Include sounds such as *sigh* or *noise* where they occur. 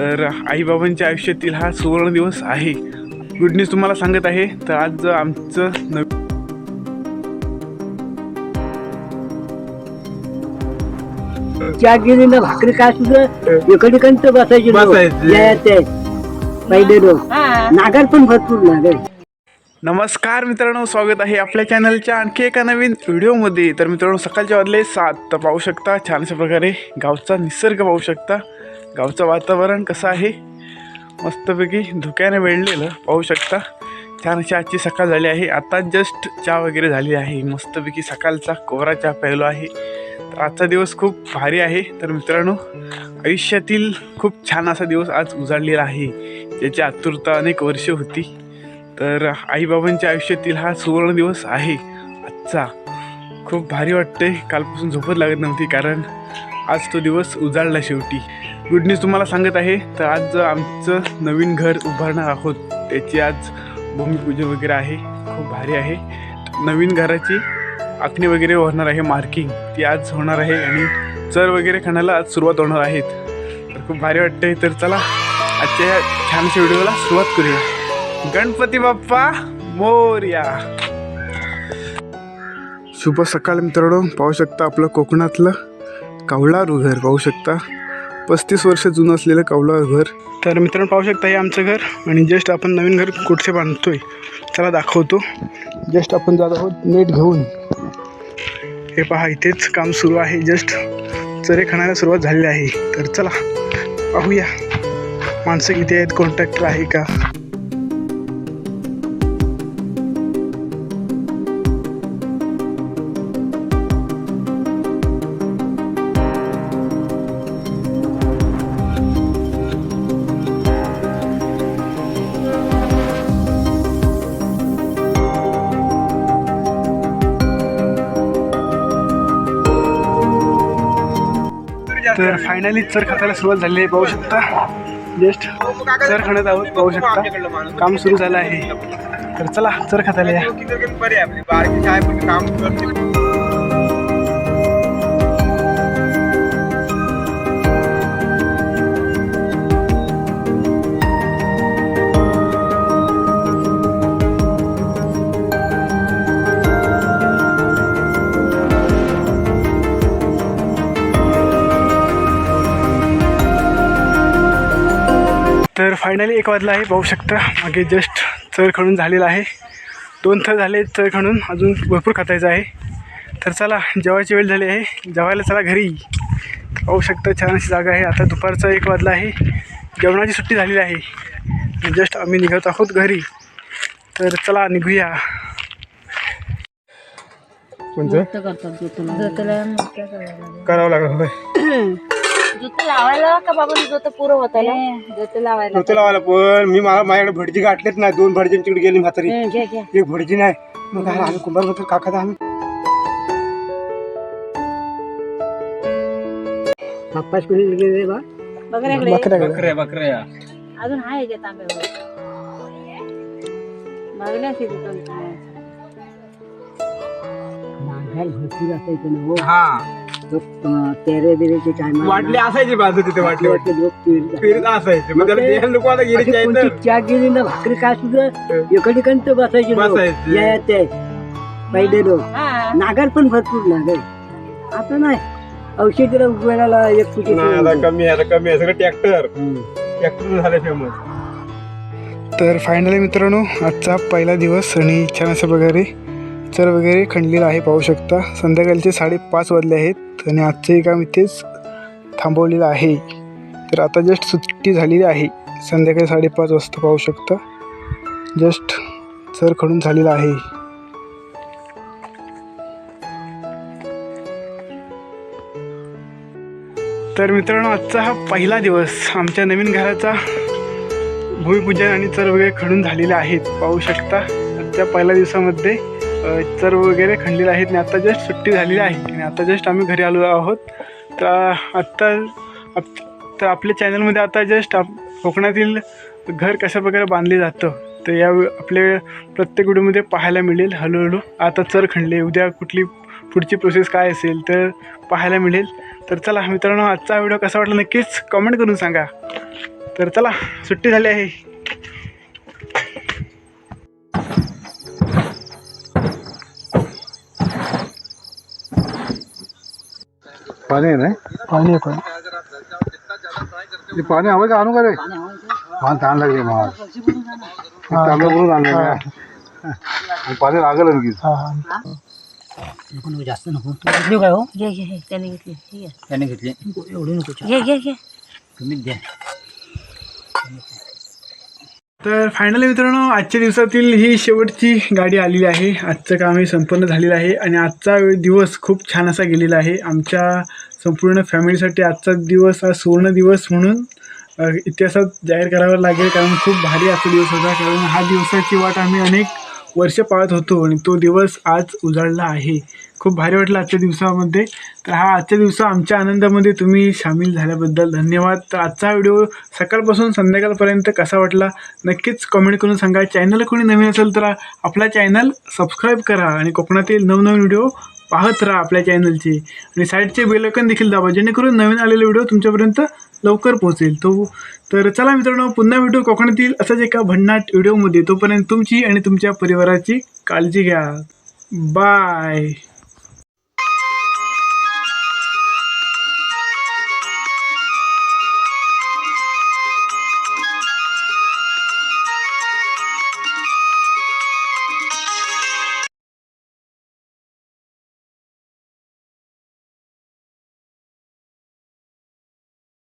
तर आईबाबांच्या आयुष्यातील हा सुवर्ण दिवस आहे. गुड न्यूज तुम्हाला सांगत आहे तर आज आमचं नव चहा गेली ना भाकरी काय सुद्धा कंट बसायची. बसायचे. पहिले लोक नागर पण भरपूर नागर नमस्कार मित्रांनो स्वागत आहे आपल्या चॅनलच्या आणखी एका नवीन व्हिडिओमध्ये. तर मित्रांनो सकाळच्या वाजले सात. तर पाहू शकता छानशा प्रकारे गावचा निसर्ग पाहू शकता. गावचं वातावरण कसं आहे? मस्तपैकी धुक्याने वेळलेलं पाहू शकता. छान अशी आजची सकाळ झाली आहे. आता जस्ट चहा वगैरे झाली आहे. मस्तपैकी सकाळचा कोरा चहा प्यायलो आहे. तर आजचा दिवस खूप भारी आहे. तर मित्रांनो आयुष्यातील खूप छान असा दिवस आज उजाडलेला आहे. ज्याची आतुरता अनेक वर्ष होती. तर आईबाबांच्या आयुष्यातील हा सुवर्ण दिवस आहे. आजचा. खूप भारी वाटते कालपासून झोपत लागत नव्हती कारण आज तो दिवस उजाडला शेवटी. गुड न्यूज तुम्हाला सांगत आहे तर आज आमचं नवीन घर उभारणार आहोत. त्याची आज भूमिपूजन वगैरे आहे. खूप भारी आहे. नवीन घराची आखणी वगैरे होणार आहे मार्किंग ती आज होणार आहे आणि चर वगैरे खाण्याला आज सुरुवात होणार आहेत तर खूप भारी वाटते तर चला आजच्या या छानशा व्हिडिओला सुरुवात करूया. गणपती बाप्पा मोर्या. शुभ सकाळ मित्रांनो. पाहू शकता आपलं कोकणातलं कौलारू घर. पाहू शकता. पस्तीस वर्ष जुनं असलेलं कौलारू घर. तर मित्रांनो पाहू शकता हे आमचं घर आणि जस्ट आपण नवीन घर कुठचे बांधतोय चला दाखवतो. जस्ट आपण जात आहोत नेट घेऊन. हे पहा इथेच काम सुरू आहे. जस्ट चरे खाण्याला सुरुवात झालेली आहे. तर चला पाहूया. माणसं किती आहेत कॉन्ट्रॅक्टर आहे का? तर फायनली चर खातायला सुरुवात झाली आहे पाहू शकता. जस्ट चर खाण्यात आहोत पाहू शकता. काम सुरू झालं आहे. तर चला चर खातायला या. फायनली एक वाजला आहे पाहू शकता. मागे जस्ट चर खणून झालेला आहे. दोन थर झाले चर खणून अजून भरपूर खातायचं आहे. तर चला जेवायची वेळ झाली आहे. जेवायला चला घरी. पाहू शकता छान अशी जागा आहे. आता दुपारचा एक वाजला आहे. जेवणाची सुट्टी झालेली आहे. जस्ट आम्ही निघत आहोत घरी. तर चला निघूया. कोणतं करावं लागलं *clears throat* ज्योती लावायला का बाबा ज्योत पुरं होतायला? ज्योती लावायला. नव्हतं लावायला पण मी मला माझ्याकडे भटजी गाठलेत नाही दोन भटजी तिकडे गेली म्हातारी. एक भटजी नाही. मग काय आम्ही कुंभार म्हणतो काका आम्ही. बाप्पाच कुणी गेले बा? बघण्याकडे बकऱ्या अजून आहे तांब्यावर भरपूर असायचं ना हो. हा. तेरे बिरेचे टायमा वाटले असायचे बाजू तिथे वाटले वाटले. लोक. फिरत असायचे. मग त्याला ते लोक आता गेली अशी कोणती चहा गेली ना भाकरी काय सुद्धा इकडे कंट बसायची लोक. बसायचे. या- ते. पहिले लोक. नागर पण भरपूर नागर आता नाही. औषधीला उगवायला एक फुटी आता कमी आहे आता कमी आहे. सगळं ट्रॅक्टर. ट्रॅक्टर झाले फेमस तर फायनली मित्रांनो आजचा पहिला दिवस आणि छान अशा प्रकारे चर वगैरे खंडलेला आहे पाहू शकता. संध्याकाळचे साडेपाच वाजले आहेत आणि आजचंही काम इथेच थांबवलेलं आहे. तर आता जस्ट सुट्टी झालेली आहे. संध्याकाळी साडेपाच वाजता पाहू शकता. जस्ट सर खणून झालेला आहे. तर मित्रांनो आजचा हा पहिला दिवस आमच्या नवीन घराचा भूमिपूजन आणि चर वगैरे खडून झालेले आहेत. पाहू शकता आजच्या पहिल्या दिवसामध्ये चर वगैरे खणलेले आहेत आणि आता जस्ट सुट्टी झालेली आहे. आणि आता जस्ट आम्ही घरी आलो आहोत. तर आत्ता आप- तर आपल्या चॅनलमध्ये आता जस्ट आप कोकणातील घर कशा प्रकारे बांधले जातं तर या आपल्या प्रत्येक व्हिडिओमध्ये पाहायला मिळेल. हळूहळू आता चर खणले उद्या कुठली पुढची प्रोसेस काय असेल तर पाहायला मिळेल. तर चला मित्रांनो आजचा व्हिडिओ कसा वाटला नक्कीच कमेंट करून सांगा. तर चला सुट्टी झाली आहे. पाणी आहे ना? पाणी पण. ते पाणी हवं का आणू का रे? पाणी तहान लागले मला चांगलं करून आणलं. पाणी लागलं लगेच. जास्त नको. तू घेतली काय हो? घे घे घे. त्याने घेतली. ठीक आहे. त्याने घेतली. एवढी नको घे घे घे. तुम्हीच द्या तर फायनली मित्रांनो आजच्या दिवसातील ही शेवटची गाडी आलेली आहे. आजचं काम हे संपन्न झालेलं आहे आणि आजचा दिवस खूप छान असा गेलेला आहे. आमच्या संपूर्ण फॅमिलीसाठी आजचा दिवस हा सुवर्ण दिवस म्हणून इतिहासात जाहीर करावा लागेल. कारण खूप भारी आजचा दिवस होता. कारण हा दिवसाची वाट आम्ही अनेक वर्ष पाळत होतो आणि तो दिवस आज उजाडला आहे. खूप भारी वाटलं आजच्या दिवसामध्ये. तर हा आजच्या दिवस आमच्या आनंदामध्ये तुम्ही सामील झाल्याबद्दल धन्यवाद. तर आजचा व्हिडिओ सकाळपासून संध्याकाळपर्यंत कसा वाटला? नक्कीच कमेंट करून सांगा. चॅनल कोणी नवीन असेल तर आपला चॅनल सबस्क्राईब करा आणि कोकणातील नवनवीन व्हिडिओ पाहत राहा आपल्या चॅनलचे आणि साईडचे बेलकन देखील दाबा जेणेकरून नवीन आलेले व्हिडिओ तुमच्यापर्यंत लवकर पोहोचेल. तो तर चला मित्रांनो पुन्हा भेटू कोकणातील असाच एका भन्नाट व्हिडिओमध्ये तोपर्यंत तुमची आणि तुमच्या परिवाराची काळजी घ्या. बाय